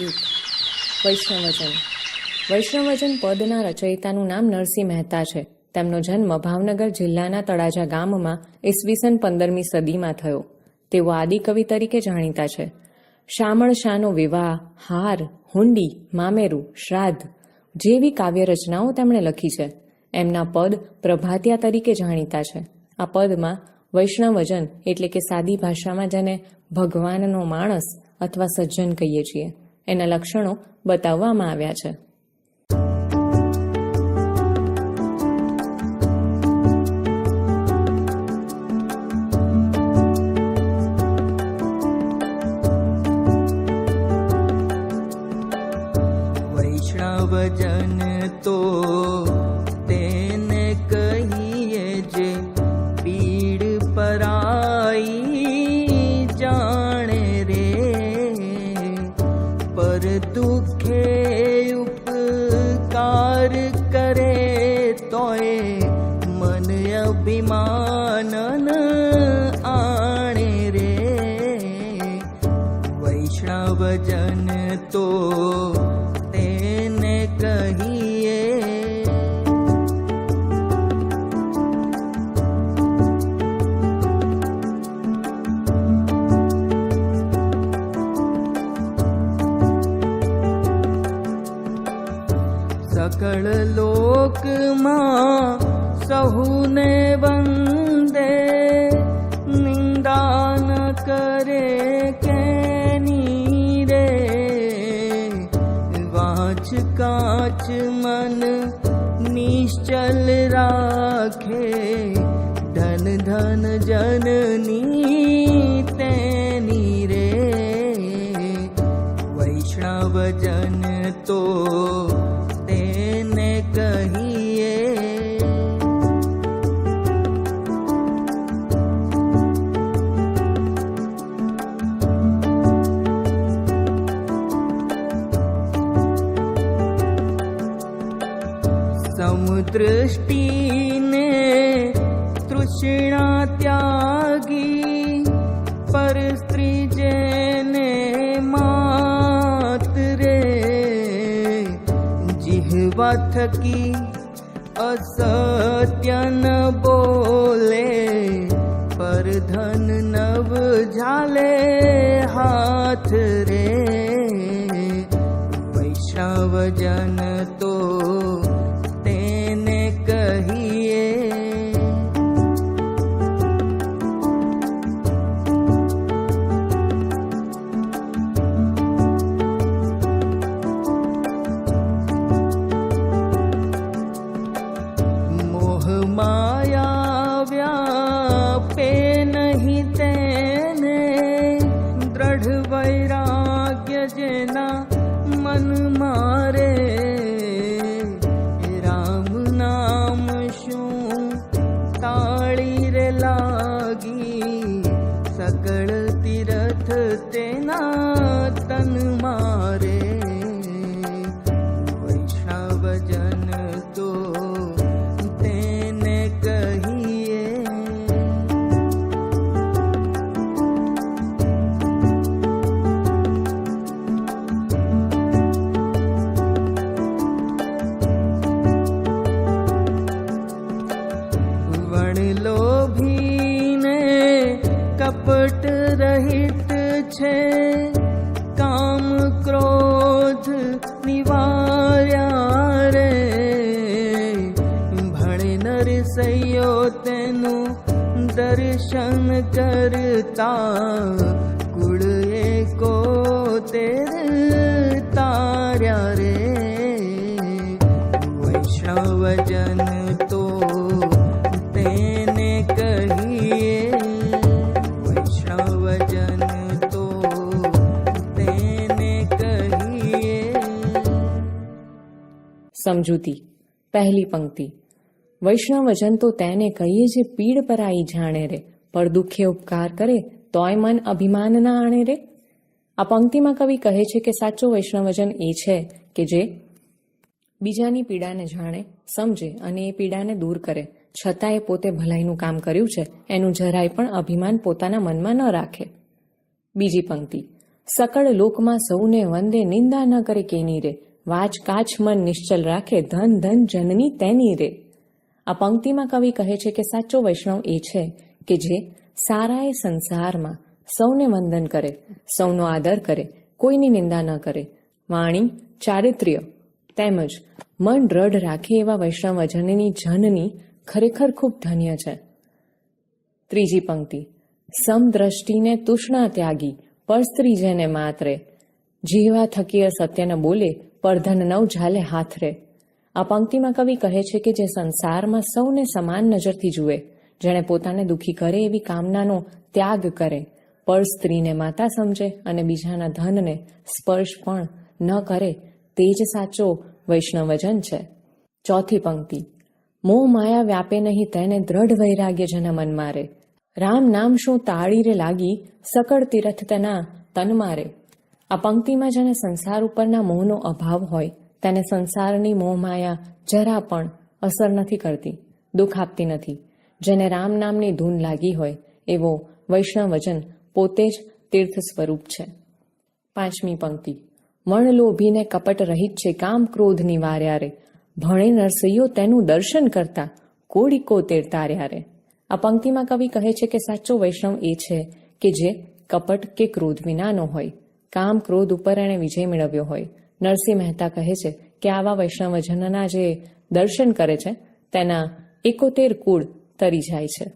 એક વૈષ્ણવજન. વૈષ્ણવજન પદના રચયિતાનું નામ નરસિંહ મહેતા છે. તેમનો જન્મ ભાવનગર જિલ્લાના તળાજા ગામમાં ઈસવીસન પંદરમી સદીમાં થયો. તેઓ આદિકવિ તરીકે જાણીતા છે. શામળ શાહનો વિવાહ, હાર, હુંડી, મામેરું, શ્રાદ્ધ જેવી કાવ્ય રચનાઓ તેમણે લખી છે. એમના પદ પ્રભાતિયા તરીકે જાણીતા છે. આ પદમાં વૈષ્ણવજન એટલે કે સાદી ભાષામાં જેને ભગવાનનો માણસ અથવા સજ્જન કહીએ છીએ. એના લક્ષણો બતાવવામાં આવ્યા છે. અભિમાનન આણે રે. વૈષ્ણવજન તો તેને કહીએ. સકળ લોકમાં સહુને रे कनी रे। वाच काच मन निश्चल राखे। धन धन जननी ते निैष्ण जन तो दृष्टि तृष्णा त्यागी पर मातरे जने मा असत्यन बोले पर धन नव झाले हाथ रे। वैष्णव जन नहि तेने दृढ वैराग्य जेना मन मारे। राम नाम हे ताळी रे लागी सकल तीर्थ तेना क्रोध निवार्या रे। भरसै तेनु दर्शन करता। गुड एको तेर तेन तारे वैशवजन સમજૂતી, પહેલી પંક્તિ. વૈષ્ણવજન તો તેને કહીએ જે પીડ પરાઈ જાણે રે પર દુઃખે ઉપકાર કરે, તોય મન અભિમાન ના આણે રે. આ પંક્તિમાં કવિ કહે છે કે સાચો વૈષ્ણવજન એ છે કે જે બીજાની પીડાને જાણે, સમજે અને એ પીડાને દૂર કરે. છતાં એ પોતે ભલાઈનું કામ કર્યું છે, એનું જરાય પણ અભિમાન પોતાના મનમાં ન રાખે. બીજી પંક્તિ. સકળ લોકમાં સૌને વંદે નિંદા ન કરે કેની રે વાચ કાચ મન નિશ્ચલ રાખે, ધન ધન જનની તેની રે. આ પંક્તિમાં કવિ કહે છે કે સાચો વૈષ્ણવ એ છે કે જે સારાએ સંસારમાં સૌને વંદન કરે, સૌનો આદર કરે, કોઈની નિંદા ન કરે. વાણી, ચારિત્ર્ય, તેમજ મન દ્રઢ રાખે એવા વૈષ્ણવજનની જનની ખરેખર ખૂબ ધન્ય છે. ત્રીજી પંક્તિ. સમદ્રષ્ટિને તૃષ્ણા ત્યાગી, પર સ્ત્રી જેને માત્રે જીવા થકી સત્યને બોલે પરધન નવ ઝાલે હાથ રે. આ પંક્તિમાં કવિ કહે છે કે જે સંસારમાં સૌને સમાન નજરથી જુએ, જેણે પોતાને દુઃખી કરે એવી કામનાનો ત્યાગ કરે. પર સ્ત્રીને માતા સમજે અને બીજાના ધનને સ્પર્શ પણ ન કરે, તે જ સાચો વૈષ્ણવજન છે. ચોથી પંક્તિ. મોહ માયા વ્યાપે નહીં તેને દ્રઢ વૈરાગ્ય જન મન મારે. રામ નામ શું તાળી રે લાગી, સકળ તીરથ તેના તન મારે. આ પંક્તિમાં જેને સંસાર ઉપરના મોહનો અભાવ હોય, તેને સંસારની મોહમાયા જરા પણ અસર નથી કરતી, દુઃખ આપતી નથી. જેને રામ નામની ધૂન લાગી હોય, એવો વૈષ્ણવજન પોતે જ તીર્થ સ્વરૂપ છે. પાંચમી પંક્તિ. મણ લોભીને કપટ રહિત છે, કામ ક્રોધ નિવાર્યા રે. ભણે નરસૈયો તેનું દર્શન કરતા કોડીકો તેર તાર્યા રે. આ પંક્તિમાં કવિ કહે છે કે સાચો વૈષ્ણવ એ છે કે જે કપટ કે ક્રોધ વિનાનો હોય. કામ, ક્રોધ ઉપર એણે વિજય મેળવ્યો હોય. નરસિંહ મહેતા કહે છે કે આવા વૈષ્ણવજનના જે દર્શન કરે છે, તેના એકોતેર કુળ તરી જાય છે.